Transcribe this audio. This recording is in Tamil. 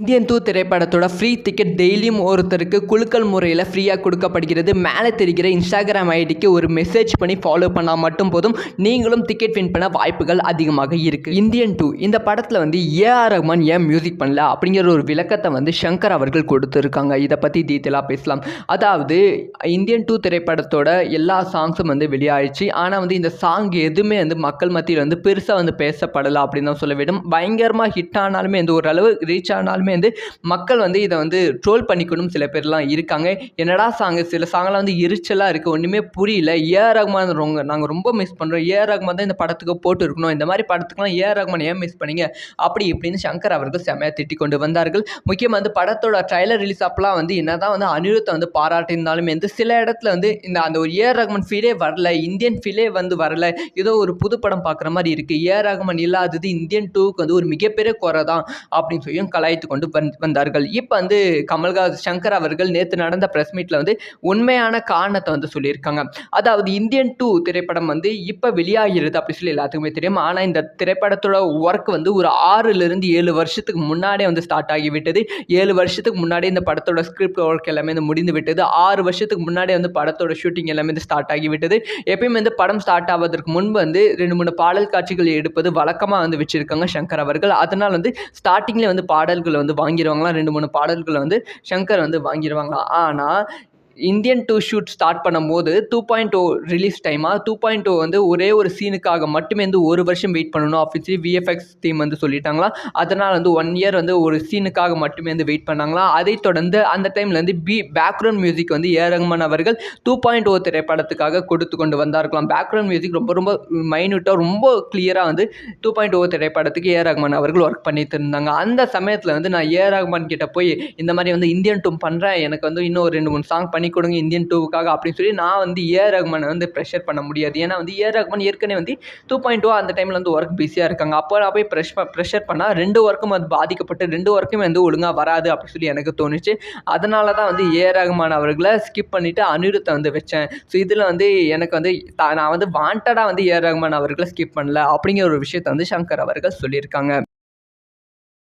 இந்தியன் டூ திரைப்படத்தோட ஃப்ரீ டிக்கெட் டெய்லியும் ஒருத்தருக்கு குலுக்கல் முறையில் ஃப்ரீயாக கொடுக்கப்படுகிறது. மேலே தெரிகிற இன்ஸ்டாகிராம் ஐடிக்கு ஒரு மெசேஜ் பண்ணி ஃபாலோ பண்ணால் மட்டும் போதும். நீங்களும் டிக்கெட் வின் பண்ண வாய்ப்புகள் அதிகமாக இருக்குது இந்தியன் டூ இந்த படத்தில் வந்து ஏஆர் ரஹ்மான் ஏன் மியூசிக் பண்ணல அப்படிங்கிற ஒரு விளக்கத்தை வந்து சங்கர் அவர்கள் கொடுத்துருக்காங்க. இதை பற்றி டீட்டெயிலாக பேசலாம். அதாவது இந்தியன் டூ திரைப்படத்தோட எல்லா சாங்ஸும் வந்து வெளியாயிடுச்சு. ஆனால் வந்து இந்த சாங் எதுவுமே வந்து மக்கள் மத்தியில் வந்து பெருசாக வந்து பேசப்படலை அப்படின்னு தான் சொல்ல வேண்டும். பயங்கரமாக ஹிட் ஆனாலுமே இந்த ஓரளவு ரீச் ஆனாலுமே வந்து மக்கள் வந்து இதை வந்து ட்ரோல் பண்ணிக்கணும் சில பேர்லாம் இருக்காங்க. என்னடா சாங்கு சில சாங்கெல்லாம் வந்து எரிச்சலாக இருக்குது ஒன்றுமே புரியல. ஏஆர் ரகுமான் ரொம்ப நாங்கள் ரொம்ப மிஸ் பண்ணுறோம் ஏஆர் ரகுமான் தான் இந்த படத்துக்கு போட்டு இருக்கணும். இந்த மாதிரி படத்துக்குலாம் ஏஆர் ரகுமான் ஏன் மிஸ் பண்ணீங்க? அப்படி இப்படின்னு சங்கர் அவர்கள் செம்மையாக திட்டிக் கொண்டு வந்தார்கள். முக்கியமாக வந்து படத்தோட ட்ரைலர் ரிலீஸ் அப்பெல்லாம் வந்து என்னதான் வந்து அனிருத்தை வந்து பாராட்டியிருந்தாலுமே வந்து சில இடத்துல வந்து இந்த அந்த ஒரு ஏஆர் ரகுமான் ஃபீலே வரல. இந்தியன் ஃபீலே வந்து வரல. ஏதோ ஒரு புது படம் பார்க்குற மாதிரி இருக்குது ஏஆர் ரகுமான் இல்லாதது இந்தியன் டூக்கு வந்து ஒரு மிகப்பெரிய குறை தான் அப்படின்னு சொல்லியும் கலாய்த்து கொண்டு வந் வந்தார்கள். இப்போ வந்து கமல்ஹாஸ் சங்கர் அவர்கள் நேற்று நடந்த ப்ரெஸ் மீட்டில் வந்து உண்மையான காரணத்தை வந்து சொல்லியிருக்காங்க. அதாவது இந்தியன் டூ திரைப்படம் வந்து இப்போ வெளியாகிறது அப்படி சொல்லி எல்லாத்துக்குமே தெரியும். ஆனால் இந்த திரைப்படத்தோட ஒர்க் வந்து ஒரு ஆறுலேருந்து ஏழு வருஷத்துக்கு முன்னாடியே வந்து ஸ்டார்ட் ஆகிவிட்டது. ஏழு வருஷத்துக்கு முன்னாடி இந்த படத்தோட ஸ்கிரிப்ட் ஒர்க் எல்லாமே வந்து முடிந்து விட்டது. ஆறு வருஷத்துக்கு முன்னாடி வந்து படத்தோட ஷூட்டிங் எல்லாமே வந்து ஸ்டார்ட் ஆகிவிட்டது. எப்பயுமே வந்து படம் ஸ்டார்ட் ஆவதற்கு முன்பு வந்து ரெண்டு மூணு பாடல் காட்சிகள் எடுப்பது வழக்கமாக வந்து வச்சுருக்காங்க சங்கர் அவர்கள். அதனால் வந்து ஸ்டார்டிங்கில் வந்து பாடல்கள் வந்து வாங்கிடுவாங்களாம் ரெண்டு மூணு பாடல்களை வந்து சங்கர் வந்து வாங்கிடுவாங்களாம் ஆனால் இந்தியன் டூ ஷூட் ஸ்டார்ட் பண்ணும்போது டூ பாயிண்ட் ஓ ரிலீஸ் டைமாக டூ பாயிண்ட் ஓ வந்து ஒரே ஒரு சீனுக்காக மட்டுமே வந்து ஒரு வருஷம் வெயிட் பண்ணணும். ஆஃபீஸ்லி விஎஃப்எக்ஸ் டீம் வந்து சொல்லிட்டாங்களா. அதனால் வந்து ஒன் இயர் வந்து ஒரு சீனுக்காக மட்டுமே வந்து வெயிட் பண்ணாங்களா. அதை தொடர்ந்து அந்த டைமில் வந்து பி பேக்ரவுண்ட் மியூசிக் வந்து ஏ. ரஹ்மான் அவர்கள் டூ பாயிண்ட் ஓ திரைப்படத்துக்காக கொடுத்து கொண்டு வந்தார்களாம். பேக்ரவுண்ட் மியூசிக் ரொம்ப ரொம்ப மைன்யூட்டாக ரொம்ப கிளியராக வந்து டூ பாயிண்ட் ஓ திரைப்படத்துக்கு ஏ. ரஹ்மான் அவர்கள் ஒர்க் பண்ணிட்டு இருந்தாங்க. அந்த சமயத்தில் வந்து நான் ஏ. ரஹ்மான் போய் இந்த மாதிரி வந்து இந்தியன் டூ பண்ணுறேன் எனக்கு வந்து இன்னும் ரெண்டு மூணு சாங் பண்ணி கொடுங்க இந்தியன் டூவுக்காக அப்படின்னு சொல்லி நான் வந்து ஏ ரகுமானை வந்து ப்ரெஷர் பண்ண முடியாது. ஏன்னா வந்து ஏ ரகுமான் ஏற்கனவே வந்து டூ பாயிண்ட் டூ அந்த டைமில் வந்து ஒர்க் பிஸியாக இருக்காங்க. அப்போ நான் போய் ப்ரெஷ் ப்ரெஷர் பண்ணால் ரெண்டு ஒர்க்கும் அது பாதிக்கப்பட்டு ரெண்டு ஒர்க்குமே வந்து ஒழுங்காக வராது அப்படின்னு சொல்லி எனக்கு தோணுச்சு. அதனால தான் வந்து ஏ ரகுமான் அவர்களை ஸ்கிப் பண்ணிவிட்டு அனிருத்தை வந்து வச்சேன். ஸோ இதில் வந்து எனக்கு வந்து நான் வந்து வாண்டடாக வந்து ஏ ரகுமான் அவர்களை ஸ்கிப் பண்ணல அப்படிங்கிற ஒரு விஷயத்தை வந்து சங்கர் அவர்கள் சொல்லியிருக்காங்க.